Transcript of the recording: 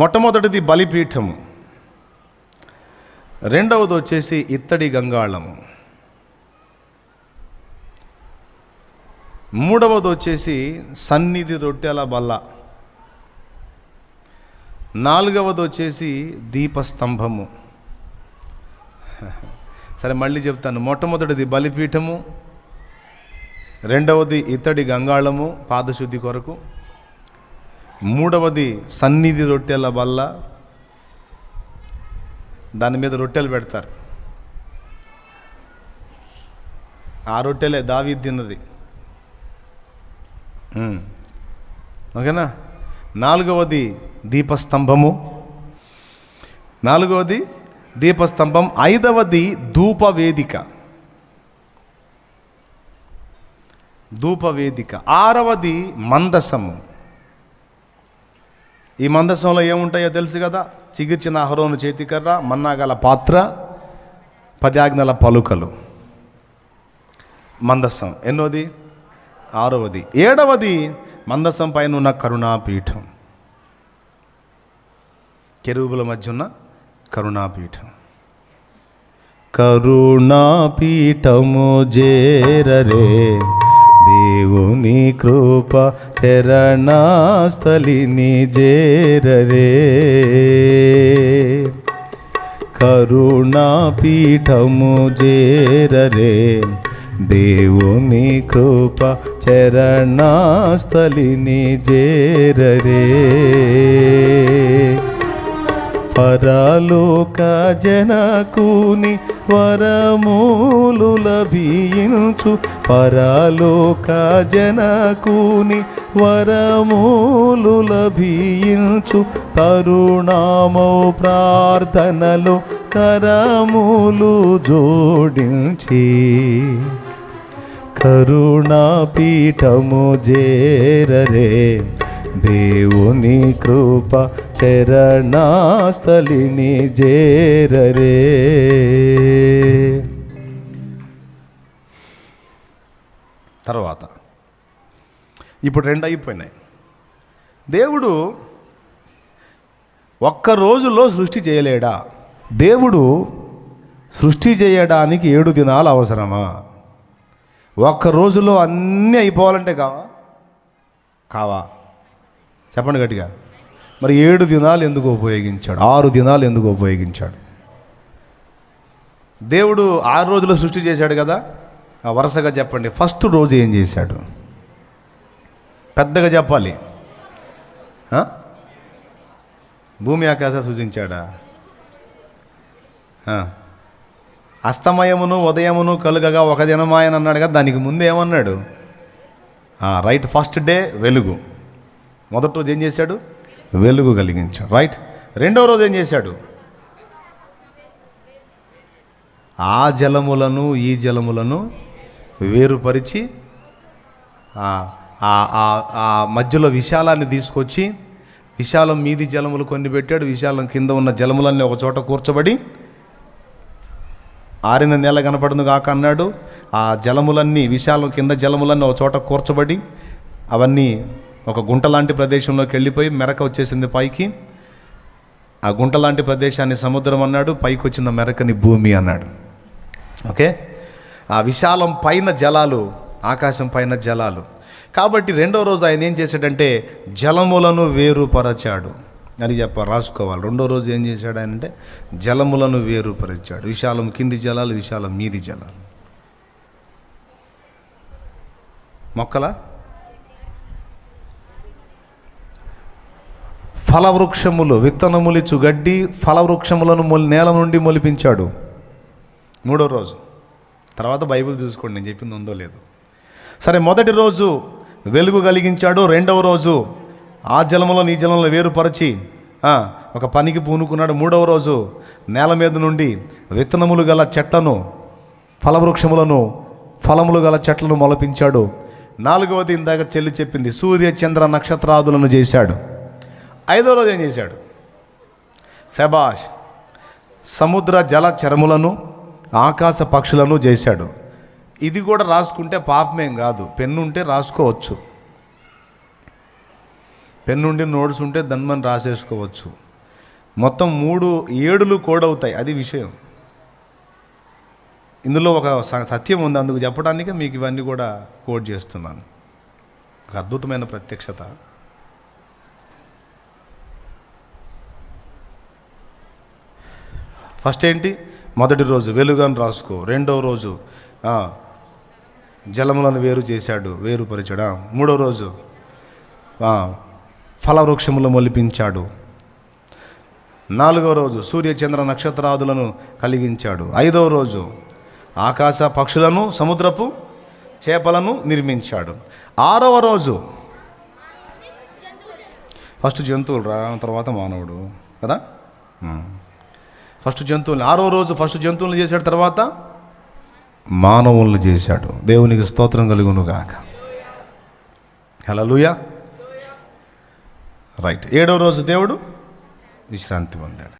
మొట్టమొదటిది బలిపీఠము రెండవది వచ్చేసి ఇత్తడి గంగాళము మూడవది వచ్చేసి సన్నిధి రొట్టెల బల్ల. నాలుగవది వచ్చేసి దీపస్తంభము. సరే మళ్ళీ చెప్తాను. మొట్టమొదటిది బలిపీఠము. రెండవది ఇత్తడి గంగాళము పాదశుద్ధి కొరకు. మూడవది సన్నిధి రొట్టెల వల్ల దాని మీద రొట్టెలు పెడతారు. ఆ రొట్టెలే దావి తిన్నది. ఓకేనా? నాలుగవది దీపస్తంభము. నాలుగవది దీపస్తంభం. ఐదవది ధూపవేదిక. ధూపవేదిక. ఆరవది మందసము. ఈ మందసంలో ఏముంటాయో తెలుసు కదా? చిగిర్చిన అహరోను చేతికర్ర మన్నాగల పాత్ర పది పలుకలు. మందసం. ఎన్నోది? ఆరవది. ఏడవది? మందసం పైన ఉన్న కరుణాపీఠం. కెరువుల మధ్య ఉన్న కరుణాపీఠం. కరుణాపీఠము జేరరే దేవుని కృప చరణాస్థలిని జేరరే కరుణాపీఠము జేరరే. దేవుని కృప చరణాస్థలిని జేరరే పరలోక జనకుని వరములు లభించు. పరలోక జనకుని వరములు లభించు. కరుణామో ప్రార్థనలో కరములు జోడించి. కరుణాపీఠము జేరరే దేవుని కృప చరణాస్థలిని జేరరే తర్వాత ఇప్పుడు రెండు అయిపోయినాయి. దేవుడు ఒక్క రోజులో సృష్టి చేయలేడా? దేవుడు సృష్టి చేయడానికి ఏడు దినాలు అవసరమా? ఒక్క రోజులో అన్నీ అయిపోవాలంటే కావా? కావా? చెప్పండి గట్టిగా. మరి ఏడు దినాలు ఎందుకు ఉపయోగించాడు? ఆరు దినాలు ఎందుకు ఉపయోగించాడు? దేవుడు ఆరు రోజులు సృష్టి చేశాడు కదా? వరుసగా చెప్పండి. ఫస్ట్ రోజు ఏం చేశాడు? పెద్దగా చెప్పాలి. భూమి ఆకాశ సూచించాడా అస్తమయమును ఉదయమును కలుగగా ఒక దినమాయన అన్నాడు కదా దానికి ముందు ఏమన్నాడు రైట్ ఫస్ట్ డే వెలుగు. మొదటి రోజు ఏం చేశాడు? వెలుగు కలిగించాడు. రైట్ రెండవ రోజు ఏం చేశాడు? ఆ జలములను ఈ జలములను వేరుపరిచి ఆ- మధ్యలో విశాలాన్ని తీసుకొచ్చి విశాలం మీది జలములు కొన్ని పెట్టాడు విశాలం కింద ఉన్న జలములన్నీ ఒక చోట కూర్చబడి ఆరిన నేల కనపడును కాక అన్నాడు. ఆ జలములన్నీ విశాలం కింద జలములన్నీ ఒక చోట కూర్చబడి అవన్నీ ఒక గుంట లాంటి ప్రదేశంలోకి వెళ్ళిపోయి మెరక వచ్చేసింది పైకి. ఆ గుంట లాంటి ప్రదేశాన్ని సముద్రం అన్నాడు పైకి వచ్చిన మెరకని భూమి అన్నాడు. ఓకే? ఆ విశాలం పైన జలాలు ఆకాశం పైన జలాలు. కాబట్టి రెండో రోజు ఆయన ఏం చేశాడంటే జలములను వేరుపరచాడు. అని చెప్ప రాసుకోవాలి. రెండో రోజు ఏం చేశాడు ఆయన అంటే జలములను వేరుపరిచాడు. విశాలం కింది జలాలు విశాలం మీది జలాలు. మొక్కలా? ఫలవృక్షములు విత్తనములిచ్చు గడ్డి ఫలవృక్షములను మొలి నేల నుండి మొలిపించాడు. మూడో రోజు. తర్వాత బైబిల్ చూసుకోండి నేను చెప్పింది ఉందో లేదు. సరే మొదటి రోజు వెలుగు కలిగించాడు. రెండవ రోజు ఆ జలములో నీ జలంలో వేరుపరచి ఒక పనికి పూనుకున్నాడు. మూడవ రోజు నేల మీద నుండి విత్తనములు గల చెట్లను ఫలవృక్షములను ఫలములు గల చెట్లను మొలపించాడు. నాలుగవది ఇందాక చెల్లి చెప్పింది సూర్య చంద్ర నక్షత్రాదులను చేశాడు. ఐదో రోజు ఏం చేశాడు? శబాష్ సముద్ర జల చరములను ఆకాశ పక్షులను చేశాడు. ఇది కూడా రాసుకుంటే పాపమేం కాదు. పెన్నుంటే రాసుకోవచ్చు. పెన్నుండి నోట్స్ ఉంటే దన్మని రాసేసుకోవచ్చు. మొత్తం మూడు ఏడులు కోడవుతాయి. అది విషయం. ఇందులో ఒక సత్యం ఉంది. అందుకు చెప్పడానికి మీకు ఇవన్నీ కూడా కోడ్ చేస్తున్నాను. ఒక అద్భుతమైన ప్రత్యక్షత. ఫస్ట్ ఏంటి? మొదటి రోజు వెలుగని రాసుకో. రెండవ రోజు జలములను వేరు చేశాడు వేరుపరిచాడు. మూడో మూడవ రోజు ఫలవృక్షములు మొలిపించాడు. నాలుగవ రోజు సూర్య చంద్ర నక్షత్రాదులను కలిగించాడు. ఐదవ రోజు ఆకాశ పక్షులను సముద్రపు చేపలను నిర్మించాడు. ఆరవ రోజు ఫస్ట్ జంతువులు రా తర్వాత మానవుడు కదా? ఫస్ట్ జంతువులు ఆరో రోజు ఫస్ట్ జంతువులను చేశాడు తర్వాత? మానవులను చేశాడు. దేవునికి స్తోత్రం కలుగును గాక హలలుయా రైట్. ఏడవ రోజు దేవుడు విశ్రాంతి పొందాడు.